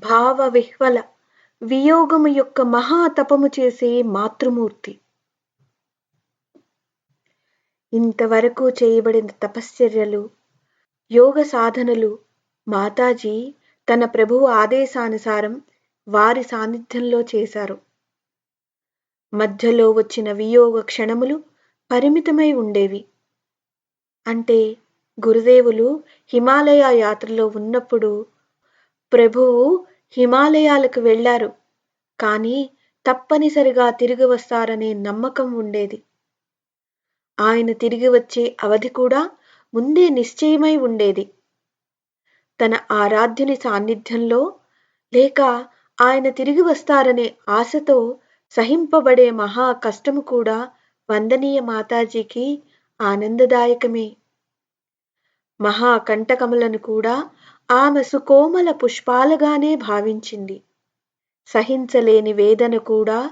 భావ విహ్వల వియోగము యొక్క మహాతపము చేసే మాతృమూర్తి. ఇంతవరకు చేయబడిన తపశ్చర్యలు యోగ సాధనలు మాతాజీ తన ప్రభువు ఆదేశానుసారం వారి సాన్నిధ్యంలో చేశారు. మధ్యలో వచ్చిన వియోగ క్షణములు పరిమితమై ఉండేవి. అంటే గురుదేవులు హిమాలయ యాత్రలో ఉన్నప్పుడు ప్రభువు హిమాలయాలకు వెళ్ళారు. కానీ తప్పనిసరిగా తిరిగి వస్తారనే నమ్మకం ఉండేది. ఆయన తిరిగి వచ్చే అవధి కూడా ముందే నిశ్చయమై ఉండేది. తన ఆరాధ్యుని సాన్నిధ్యంలో లేక ఆయన తిరిగి వస్తారనే ఆశతో సహింపబడే మహా కష్టము కూడా వందనీయ మాతాజీకి ఆనందదాయకమే. మహాకంటకములను కూడా ఆమె సుకోమల పుష్పాలుగానే భావించింది. సహించలేని వేదన కూడా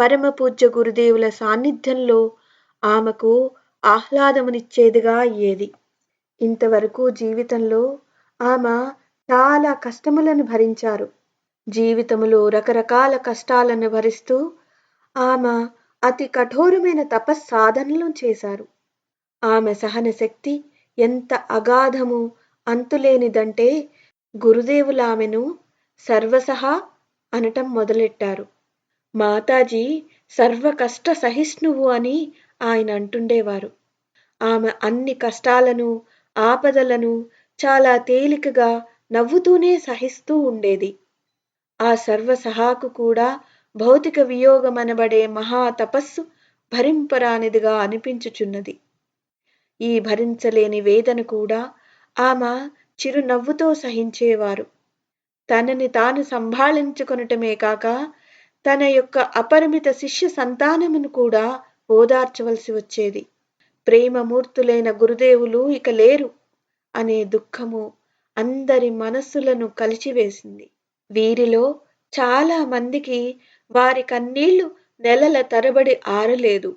పరమపూజ్య గురుదేవుల సాన్నిధ్యంలో ఆమెకు ఆహ్లాదమునిచ్చేదిగా అయ్యేది. ఇంతవరకు జీవితంలో ఆమె చాలా కష్టములను భరించారు. జీవితములో రకరకాల కష్టాలను భరిస్తూ ఆమె అతి కఠోరమైన తపస్సాధనలు చేశారు. ఆమె సహన శక్తి ఎంత అగాధము అంతులేనిదంటే గురుదేవులామెను సర్వసహా అనటం మొదలెట్టారు. మాతాజీ సర్వ కష్ట సహిష్ణువు అని ఆయన అంటుండేవారు ఆమె అన్ని కష్టాలను ఆపదలను చాలా తేలికగా నవ్వుతూనే సహిస్తూ ఉండేది. ఆ సర్వసహాకు కూడా భౌతిక వియోగమనబడే మహా తపస్సు భరింపరానిదిగా అనిపించుచున్నది. ఈ భరించలేని వేదన కూడా ఆమె చిరునవ్వుతో సహించేవారు. తనని తాను సంభాళించుకొనటమే కాక తన యొక్క అపరిమిత శిష్య సంతానమును కూడా ఓదార్చవలసి వచ్చేది. ప్రేమమూర్తులైన గురుదేవులు ఇక లేరు అనే దుఃఖము అందరి మనస్సులను కలిచివేసింది. వీరిలో చాలా మందికి వారి కన్నీళ్ళు నెలల తరబడి ఆరలేదు.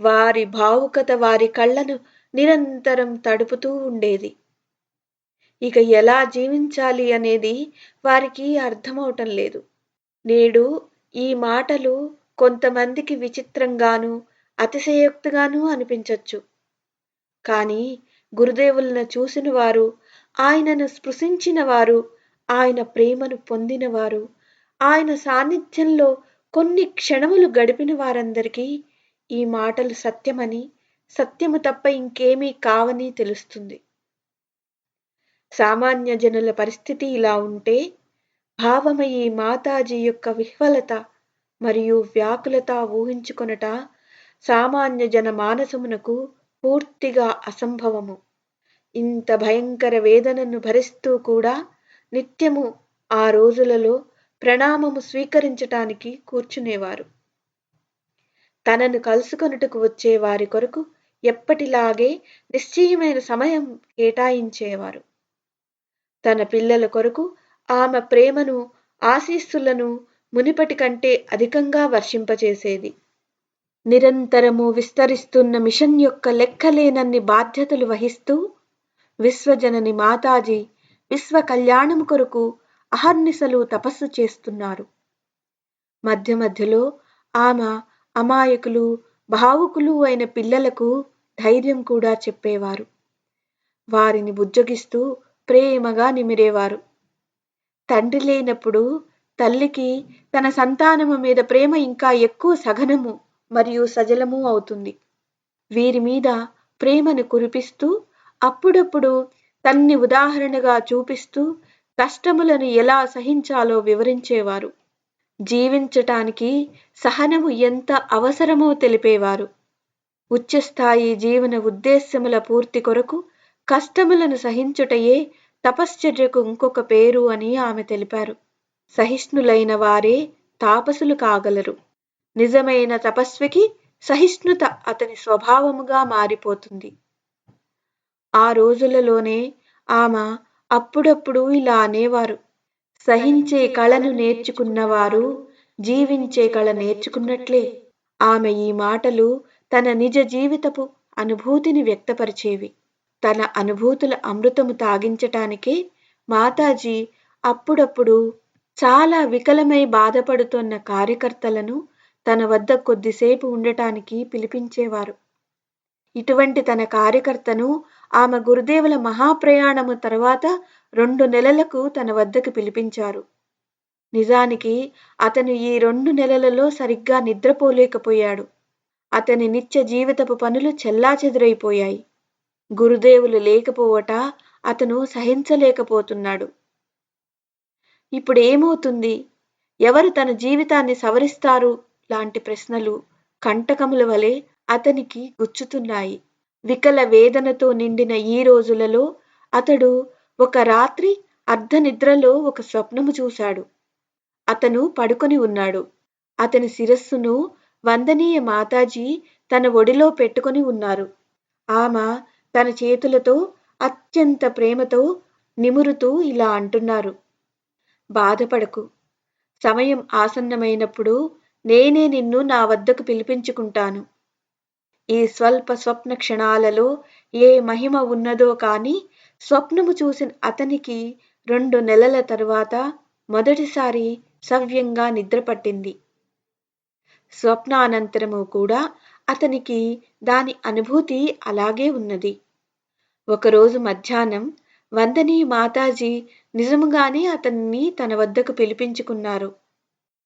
వారి భావుకత వారి కళ్ళను నిరంతరం తడుపుతూ ఉండేది. ఇక ఎలా జీవించాలి అనేది వారికి అర్థమవటం లేదు. నేడు ఈ మాటలు కొంతమందికి విచిత్రంగాను అతిశయోక్తిగాను అనిపించవచ్చు కానీ గురుదేవులను చూసిన వారు ఆయనను స్పృశించిన వారు ఆయన ప్రేమను పొందినవారు ఆయన సాన్నిధ్యంలో కొన్ని క్షణములు గడిపిన వారందరికీ ఈ మాటలు సత్యమని సత్యము తప్ప ఇంకేమీ కావని తెలుస్తుంది. సామాన్య జనుల పరిస్థితి ఇలా ఉంటే భావమయీ మాతాజీ యొక్క విహ్వలత మరియు వ్యాకులత ఊహించుకొనట సామాన్య జన మానసమునకు పూర్తిగా అసంభవము. ఇంత భయంకర వేదనను భరిస్తూ కూడా నిత్యము ఆ రోజులలో ప్రణామము స్వీకరించటానికి కూర్చునేవారు. తనను కలుసుకొనుటకు వచ్చే వారి కొరకు ఎప్పటిలాగే నిశ్చయమైన సమయం కేటాయించేవారు. తన పిల్లల కొరకు ఆమె ప్రేమను ఆశీస్సులను మునిపటి కంటే అధికంగా వర్షింపచేసేది. నిరంతరము విస్తరిస్తున్న మిషన్ యొక్క లెక్కలేనన్ని బాధ్యతలు వహిస్తూ విశ్వజనని మాతాజీ విశ్వ కళ్యాణం కొరకు అహర్నిశలు తపస్సు చేస్తున్నారు. మధ్య మధ్యలో ఆమె అమాయకులు భావుకులు అయిన పిల్లలకు ధైర్యం కూడా చెప్పేవారు. వారిని బుజ్జగిస్తూ ప్రేమగా నిమిరేవారు. తండ్రి లేనప్పుడు తల్లికి తన సంతానము మీద ప్రేమ ఇంకా ఎక్కువ సఘనము మరియు సజలము అవుతుంది. వీరి మీద ప్రేమను కురిపిస్తూ అప్పుడప్పుడు తన్ని ఉదాహరణగా చూపిస్తూ కష్టములను ఎలా సహించాలో వివరించేవారు. జీవించటానికి సహనము ఎంత అవసరమో తెలిపేవారు. ఉచ్చస్థాయి జీవన ఉద్దేశ్యముల పూర్తి కొరకు కష్టములను సహించుటయే తపశ్చర్యకు ఇంకొక పేరు అని ఆమె తెలిపారు. సహిష్ణులైన వారే తాపసులు కాగలరు. నిజమైన తపస్వికి సహిష్ణుత అతని స్వభావముగా మారిపోతుంది. ఆ రోజులలోనే ఆమె అప్పుడప్పుడు ఇలా అనేవారు. సహించే కళను నేర్చుకున్నవారు జీవించే కళ నేర్చుకున్నట్లే. ఆమె ఈ మాటలు తన నిజ జీవితపు అనుభూతిని వ్యక్తపరిచేవి. తన అనుభూతుల అమృతము తాగించటానికే మాతాజీ అప్పుడప్పుడు చాలా వికలమై బాధపడుతున్న కార్యకర్తలను తన వద్ద కొద్దిసేపు ఉండటానికి పిలిపించేవారు. ఇటువంటి తన కార్యకర్తను ఆమె గురుదేవుల మహాప్రయాణము తర్వాత రెండు నెలలకు తన వద్దకు పిలిపించారు. నిజానికి అతను ఈ రెండు నెలలలో సరిగ్గా నిద్రపోలేకపోయాడు. అతని నిత్య జీవితపు పనులు చెల్లాచెదురైపోయాయి. గురుదేవులు లేకపోవట అతను సహించలేకపోతున్నాడు. ఇప్పుడు ఏమవుతుంది? ఎవరు తన జీవితాన్ని సవరిస్తారు? లాంటి ప్రశ్నలు కంటకముల వలె అతనికి గుచ్చుతున్నాయి. వికల వేదనతో నిండిన ఈ రోజులలో అతడు ఒక రాత్రి అర్ధనిద్రలో ఒక స్వప్నము చూశాడు. అతను పడుకొని ఉన్నాడు. అతని శిరస్సును వందనీయ మాతాజీ తన ఒడిలో పెట్టుకొని ఉన్నారు. ఆమె తన చేతులతో అత్యంత ప్రేమతో నిమురుతూ ఇలా అంటున్నారు. బాధపడకు. సమయం ఆసన్నమైనప్పుడు నేనే నిన్ను నా వద్దకు పిలిపించుకుంటాను. ఈ స్వల్ప స్వప్న క్షణాలలో ఏ మహిమ ఉన్నదో కానీ స్వప్నము చూసిన అతనికి రెండు నెలల తరువాత మొదటిసారి సవ్యంగా నిద్రపట్టింది స్వప్నానంతరము కూడా అతనికి దాని అనుభూతి అలాగే ఉన్నది. ఒకరోజు మధ్యాహ్నం వందనీ మాతాజీ నిజముగానే అతన్ని తన వద్దకు పిలిపించుకున్నారు.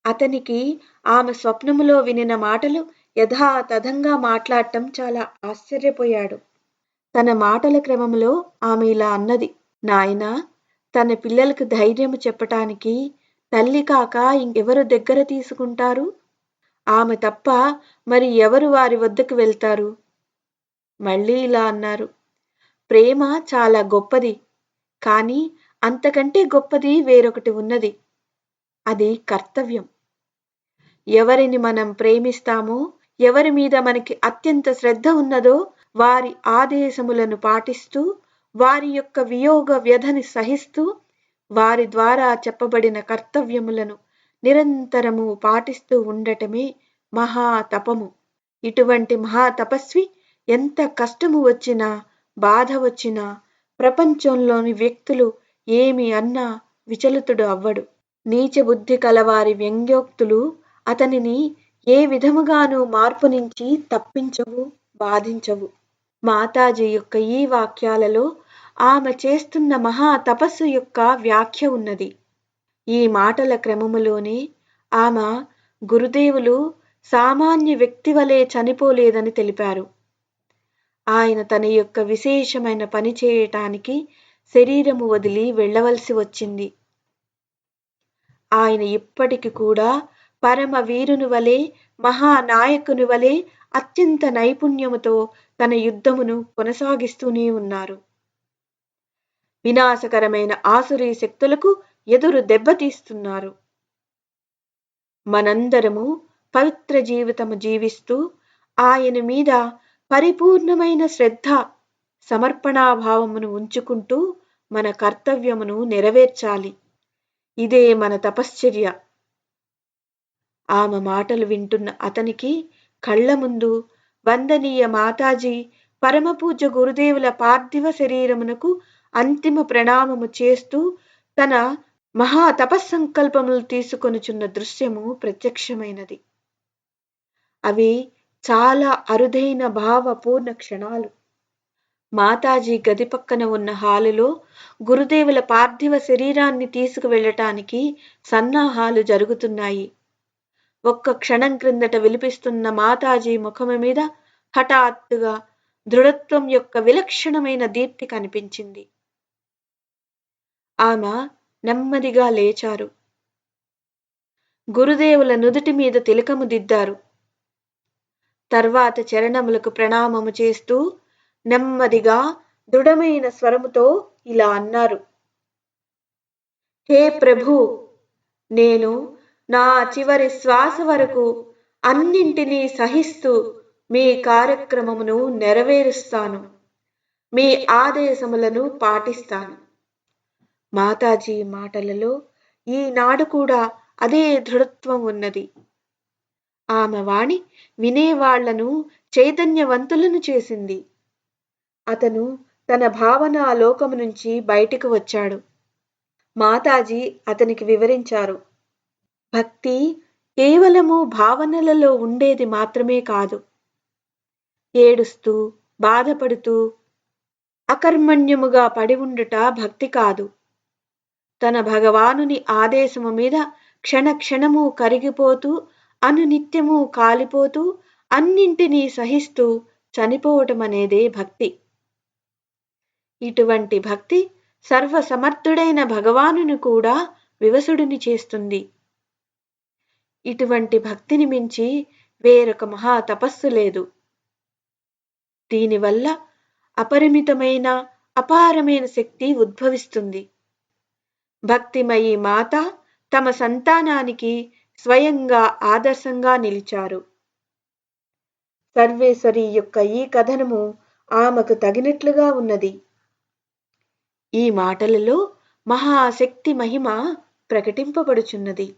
అతనికి ఆమె స్వప్నములో వినిన మాటలు యథాతథంగా మాట్లాడటం చాలా ఆశ్చర్యపోయాడు. తన మాటల క్రమంలో ఆమె ఇలా అన్నది నాయన తన పిల్లలకు ధైర్యం చెప్పటానికి తల్లి కాక ఇంకెవరు దగ్గర తీసుకుంటారు? ఆమె తప్ప మరి ఎవరు వారి వద్దకు వెళ్తారు? మళ్ళీ ఇలా అన్నారు ప్రేమ చాలా గొప్పది కానీ అంతకంటే గొప్పది వేరొకటి ఉన్నది. అది కర్తవ్యం. ఎవరిని మనం ప్రేమిస్తామో ఎవరి మీద మనకి అత్యంత శ్రద్ధ ఉన్నదో వారి ఆదేశములను పాటిస్తూ వారి యొక్క వియోగ వ్యధని సహిస్తూ వారి ద్వారా చెప్పబడిన కర్తవ్యములను నిరంతరము పాటిస్తూ ఉండటమే మహా తపము ఇటువంటి మహాతపస్వి ఎంత కష్టము వచ్చినా బాధ వచ్చినా ప్రపంచంలోని వ్యక్తులు ఏమి అన్నా విచలితుడు అవ్వడు. నీచ బుద్ధి కలవారి వ్యంగ్యోక్తులు అతనిని ఏ విధముగానూ మార్పు నుంచి తప్పించవు బాధించవు. మాతాజీ యొక్క ఈ వాక్యాలలో ఆమె చేస్తున్న మహా తపస్సు యొక్క వ్యాఖ్య ఉన్నది. ఈ మాటల క్రమములోనే ఆమె గురుదేవులు సామాన్య వ్యక్తి వలె చనిపోలేదని తెలిపారు. ఆయన తన యొక్క విశేషమైన పని చేయటానికి శరీరము వదిలి వెళ్ళవలసి వచ్చింది. ఆయన ఇప్పటికి కూడా పరమ వీరుని వలె మహానాయకుని వలె అత్యంత నైపుణ్యముతో తన యుద్ధమును కొనసాగిస్తూనే ఉన్నారు. వినాశకరమైన ఆసురీ శక్తులకు ఎదురు దెబ్బతీస్తున్నారు. మనందరము పవిత్ర జీవితము జీవిస్తూ ఆయన మీద పరిపూర్ణమైన శ్రద్ధ సమర్పణాభావమును ఉంచుకుంటూ మన కర్తవ్యమును నెరవేర్చాలి. ఇదే మన తపశ్చర్య. ఆమె మాటలు వింటున్న అతనికి కళ్ళ ముందు వందనీయ మాతాజీ పరమపూజ్య గురుదేవుల పార్థివ శరీరమునకు అంతిమ ప్రణామము చేస్తూ తన మహా తపస్సంకల్పములు తీసుకొనుచున్న దృశ్యము ప్రత్యక్షమైనది. అవి చాలా అరుదైన భావపూర్ణ క్షణాలు. మాతాజీ గది పక్కన ఉన్న హాలులో గురుదేవుల పార్థివ శరీరాన్ని తీసుకువెళ్ళటానికి సన్నాహాలు జరుగుతున్నాయి. ఒక్క క్షణం క్రిందట విలిపిస్తున్న మాతాజీ ముఖము మీద హఠాత్తుగా దృఢత్వం యొక్క విలక్షణమైన దీప్తి కనిపించింది. ఆమె నెమ్మదిగా లేచారు. గురుదేవుల నుదుటి మీద తిలకము దిద్దారు. తర్వాత చరణములకు ప్రణామము చేస్తూ నెమ్మదిగా దృఢమైన స్వరముతో ఇలా అన్నారు. హే ప్రభు నేను నా చివరి శ్వాస వరకు అన్నింటినీ సహిస్తూ మీ కార్యక్రమమును నెరవేరుస్తాను. మీ ఆదేశములను పాటిస్తాను. మాతాజీ మాటలలో ఈనాడు కూడా అదే దృఢత్వం ఉన్నది. ఆమె వాణి వినేవాళ్ళను చైతన్యవంతులను చేసింది. అతను తన భావన లోకము నుంచి బయటికి వచ్చాడు. మాతాజీ అతనికి వివరించారు. భక్తి కేవలము భావనలలో ఉండేది మాత్రమే కాదు. ఏడుస్తూ బాధపడుతూ అకర్మణ్యముగా పడి ఉండుట భక్తి కాదు. తన భగవానుని ఆదేశము మీద క్షణక్షణము కరిగిపోతూ అనునిత్యము కాలిపోతూ అన్నింటినీ సహిస్తూ చనిపోవటం అనేదే భక్తి. ఇటువంటి భక్తి సర్వసమర్థుడైన భగవానుని కూడా వివసుడిని చేస్తుంది. ఇటువంటి భక్తిని మించి వేరొక మహా తపస్సు లేదు. దీనివల్ల అపరిమితమైన అపారమైన శక్తి ఉద్భవిస్తుంది. భక్తిమయి మాత తమ సంతానానికి స్వయంగా ఆదర్శంగా నిలిచారు. సర్వేశ్వరి యొక్క ఈ కథనము ఆమెకు తగినట్లుగా ఉన్నది. ఈ మాటలలో మహాశక్తి మహిమ ప్రకటింపబడుచున్నది.